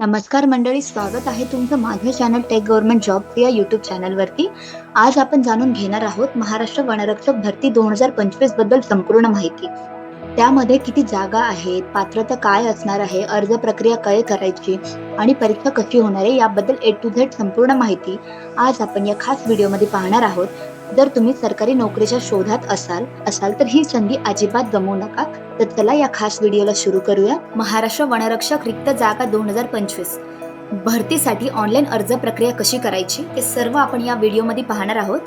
नमस्कार मंडळी स्वागत आहे तुमचं माझं चॅनल टेक गव्हर्नमेंट जॉब या युट्यूब चॅनलवरती आज आपण जाणून घेणार आहोत महाराष्ट्र वनरक्षक भरती दोन हजार पंचवीसबद्दल संपूर्ण माहिती. त्यामध्ये किती जागा आहेत पात्रता काय असणार आहे अर्ज प्रक्रिया काय करायची आणि परीक्षा कशी होणार आहे याबद्दल ए टू झेड संपूर्ण माहिती आज आपण या खास व्हिडिओमध्ये पाहणार आहोत. जर तुम्ही सरकारी नोकरीच्या शोधात असाल असाल तर ही संधी अजिबात गमवू नका. तर चला या खास व्हिडिओला सुरू करूया. महाराष्ट्र वनरक्षक रिक्त जागा दोन हजार पंचवीस. भरतीसाठी ऑनलाईन अर्ज प्रक्रिया कशी करायची ते सर्व आपण या व्हिडिओमध्ये पाहणार आहोत.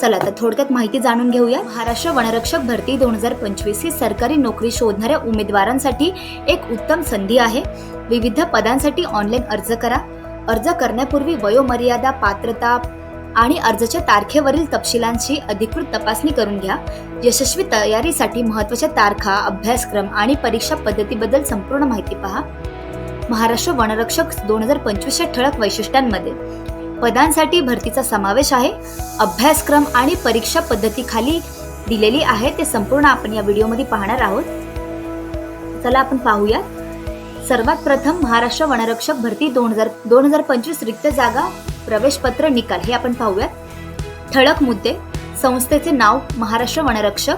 चला तर थोडक्यात माहिती जाणून घेऊया. महाराष्ट्र वनरक्षक भरती दोन हजार पंचवीस ही सरकारी नोकरी शोधणाऱ्या उमेदवारांसाठी एक उत्तम संधी आहे. विविध पदांसाठी ऑनलाईन अर्ज करा. अर्ज करण्यापूर्वी वयोमर्यादा पात्रता आणि अर्जाच्या तारखेवरील तपशिलांची अधिकृत तपासणी करून घ्या. यशस्वी तयारीसाठी महत्त्वाच्या तारखा अभ्यासक्रम आणि परीक्षा पद्धतीबद्दल संपूर्ण माहिती पहा. महाराष्ट्र वनरक्षक दोन हजार पंचवीसच्या ठळक वैशिष्ट्यांमध्ये. पदांसाठी भरतीचा समावेश आहे. अभ्यासक्रम आणि परीक्षा पद्धतीखाली दिलेली आहे ते संपूर्ण आपण या व्हिडिओमध्ये पाहणार आहोत. चला आपण पाहूया सर्वात प्रथम महाराष्ट्र वनरक्षक भरती दोन हजार दोन हजार पंचवीस रिक्त जागा प्रवेशपत्र निकाल. हे आपण पाहूयात. ठळक मुद्दे संस्थेचे नाव महाराष्ट्र वनरक्षक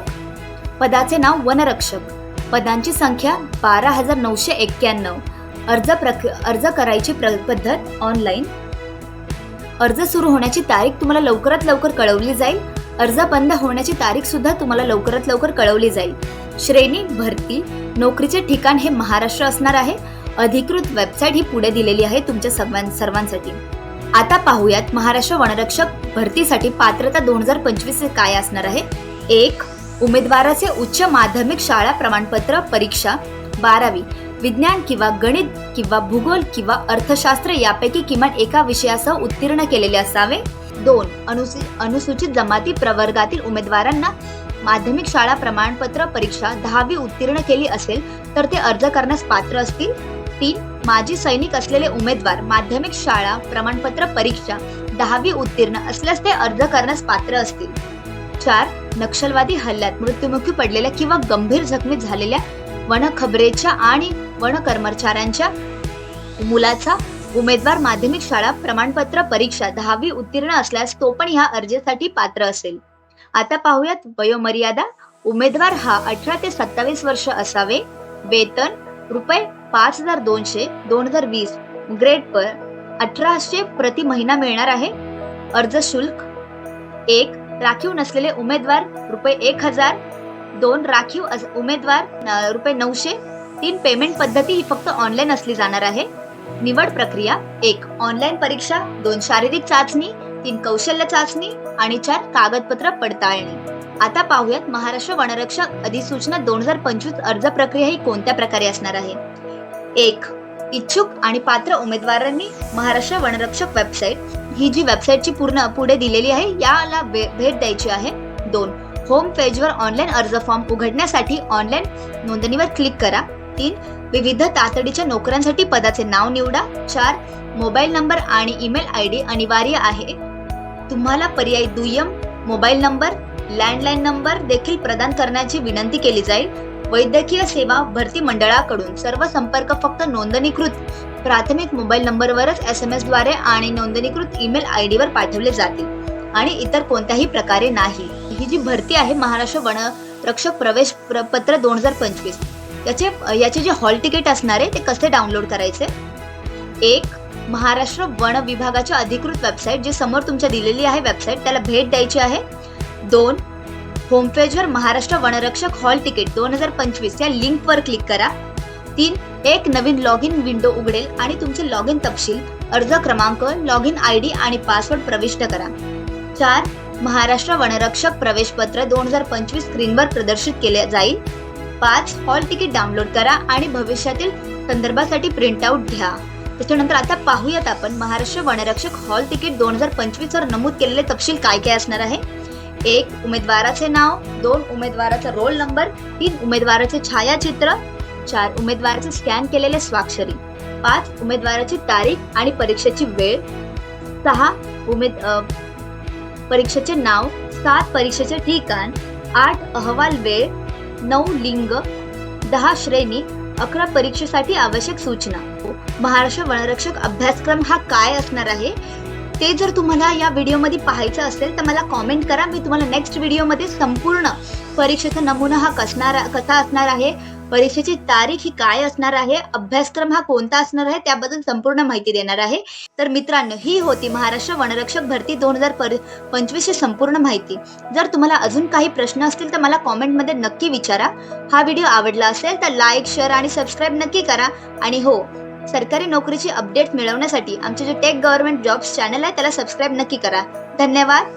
पदाचे नाव वनरक्षक. पदांची संख्या बारा हजार नऊशे एक्क्याण्णव. अर्ज प्रक अर्ज करायची प्र पद्धत ऑनलाईन. अर्ज सुरू होण्याची तारीख तुम्हाला लवकरात लवकर कळवली जाईल. अर्ज बंद होण्याची तारीख सुद्धा तुम्हाला लवकरात लवकर कळवली जाईल. श्रेणी भरती नोकरीचे ठिकाण हे महाराष्ट्र असणार आहे. अधिकृत वेबसाईट ही पुढे दिलेली आहे तुमच्या सर्वां सर्वांसाठी. आता पाहूयात महाराष्ट्र वनरक्षक भरतीसाठी पात्रता दोन हजार पंचवीस काय असणार आहे? एक उमेदवाराचे उच्च माध्यमिक शाळा प्रमाणपत्र परीक्षा. बारावी विज्ञान किंवा गणित किंवा भूगोल किंवा अर्थशास्त्र यापैकी किमान एका विषयासह उत्तीर्ण केलेले असावे. दोन अनुसू अनुसूचित जमाती प्रवर्गातील उमेदवारांना माध्यमिक शाळा प्रमाणपत्र परीक्षा दहावी उत्तीर्ण केली असेल तर ते अर्ज करण्यास पात्र असतील. तीन माजी सैनिक असलेले उमेदवार माध्यमिक शाळा प्रमाणपत्र परीक्षा दहावी उत्तीर्ण असल्यास ते अर्ज करण्यास पात्र असतील. चार नक्षलवादी हल्ल्यात मृत्युमुखी पडलेल्या किंवा गंभीर जखमी झालेल्या वनखबरेच्या आणि वन कर्मचाऱ्यांच्या मुलाचा उमेदवार माध्यमिक शाळा प्रमाणपत्र परीक्षा दहावी उत्तीर्ण असल्यास तो पण ह्या अर्जासाठी पात्र असेल. आता पाहूयात वयोमर्यादा. उमेदवार हा अठरा ते सत्तावीस वर्ष असावे. वेतन रुपये पाच हजार दोनशे दोन हजार वीस ग्रेड पर अठराशे प्रति महिना मिळणार आहे. अर्ज शुल्क एक राखीव नसलेले उमेदवार रुपये एक हजार दोन राखीव अस- उमेदवार रुपये नऊशे तीन पेमेंट पद्धती ही फक्त ऑनलाईन असली जाणार आहे. निवड प्रक्रिया एक ऑनलाईन परीक्षा दोन शारीरिक चाचणी तीन कौशल्य चाचणी आणि चार कागदपत्र पडताळणी. आता पाहूयात महाराष्ट्र वनरक्षक अधिसूचना दोन हजार पंचवीस अर्ज प्रक्रिया ही कोणत्या प्रकारे असणार आहे? एक. इच्छुक आणि पात्र उमेदवारांनी महाराष्ट्र वनरक्षक वेबसाईट ही जी वेबसाईटची पूर्ण पुढे दिलेली आहे याला भेट द्यायची आहे. दोन. होम पेजवर ऑनलाईन अर्ज फॉर्म उघडण्यासाठी ऑनलाईन नोंदणीवर क्लिक करा. तीन. विविध तातडीच्या नोकऱ्यांसाठी पदाचे नाव निवडा. चार. मोबाईल नंबर आणि ईमेल आय डी अनिवार्य आहे. तुम्हाला पर्यायी दुय्यम मोबाईल नंबर लँडलाईन नंबर देखील प्रदान करण्याची विनंती केली जाईल. वैद्यकीय सेवा भरती मंडळाकडून सर्व संपर्क फक्त नोंदणीकृत प्राथमिक मोबाईल नंबरवरच एस एम एसद्वारे आणि नोंदणीकृत ईमेल आय डीवर पाठवले जातील. आणि इतर कोणत्याही प्रकारे नाही. ही जी भरती आहे महाराष्ट्र वन रक्षक प्रवेश पत्र दोन हजार पंचवीस. याचे याचे जे हॉल तिकीट असणार आहे ते कसे डाउनलोड करायचे? एक महाराष्ट्र वन विभागाच्या अधिकृत वेबसाईट जी समोर तुमच्या दिलेली आहे वेबसाईट त्याला भेट द्यायची आहे. दोन होमपेजवर महाराष्ट्र वनरक्षक हॉल तिकीट दोन हजार पंचवीस या लिंकवर क्लिक करा. तीन एक नवीन लॉग इन विंडो उघडेल आणि तुमचे लॉग इन तपशील अर्ज क्रमांक लॉग इन आय डी आणि पासवर्ड प्रविष्ट करा. चार महाराष्ट्र वनरक्षक प्रवेशपत्र दोन हजार पंचवीस स्क्रीनवर प्रदर्शित केले जाईल. पाच हॉल तिकीट डाउनलोड करा आणि भविष्यातील संदर्भासाठी प्रिंटआउट घ्या. त्याच्यानंतर आता पाहूयात आपण महाराष्ट्र वनरक्षक हॉल तिकीट दोन हजार पंचवीस वर नमूद केलेले तपशील काय काय असणार आहे. एक उमेदवाराचे नाव दोन उमेदवाराचा रोल नंबर तीन उमेदवाराचे छायाचित्र चार उमेदवाराचे स्कॅन केलेले स्वाक्षरी पाच उमेदवाराची तारीख आणि परीक्षेची वेळ सहा उमेद परीक्षेचे नाव सात परीक्षेचे ठिकाण आठ अहवाल वेळ नऊ लिंग दहा श्रेणी अकरा परीक्षेसाठी आवश्यक सूचना. महाराष्ट्र वनरक्षक अभ्यासक्रम हा काय असणार आहे? ते जर तुम्हाला या व्हिडिओमध्ये पाहायचं असेल तर मला कॉमेंट करा. मी तुम्हाला नेक्स्ट व्हिडिओमध्ये संपूर्ण परीक्षेचा नमुना हा कसणार कसा असणार आहे परीक्षेची तारीख ही काय असणार आहे अभ्यासक्रम हा कोणता असणार आहे त्याबद्दल संपूर्ण माहिती देणार आहे. तर मित्रांनो ही होती महाराष्ट्र वनरक्षक भरती दोन हजार पर पंचवीसची संपूर्ण माहिती. जर तुम्हाला अजून काही प्रश्न असतील तर मला कॉमेंटमध्ये नक्की विचारा. हा व्हिडिओ आवडला असेल तर लाईक शेअर आणि सबस्क्राईब नक्की करा. आणि हो सरकारी नोकरीची अपडेट मिळवण्यासाठी आमचे जे टेक गव्हर्नमेंट जॉब्स चॅनल आहे त्याला सबस्क्राईब नक्की करा. धन्यवाद.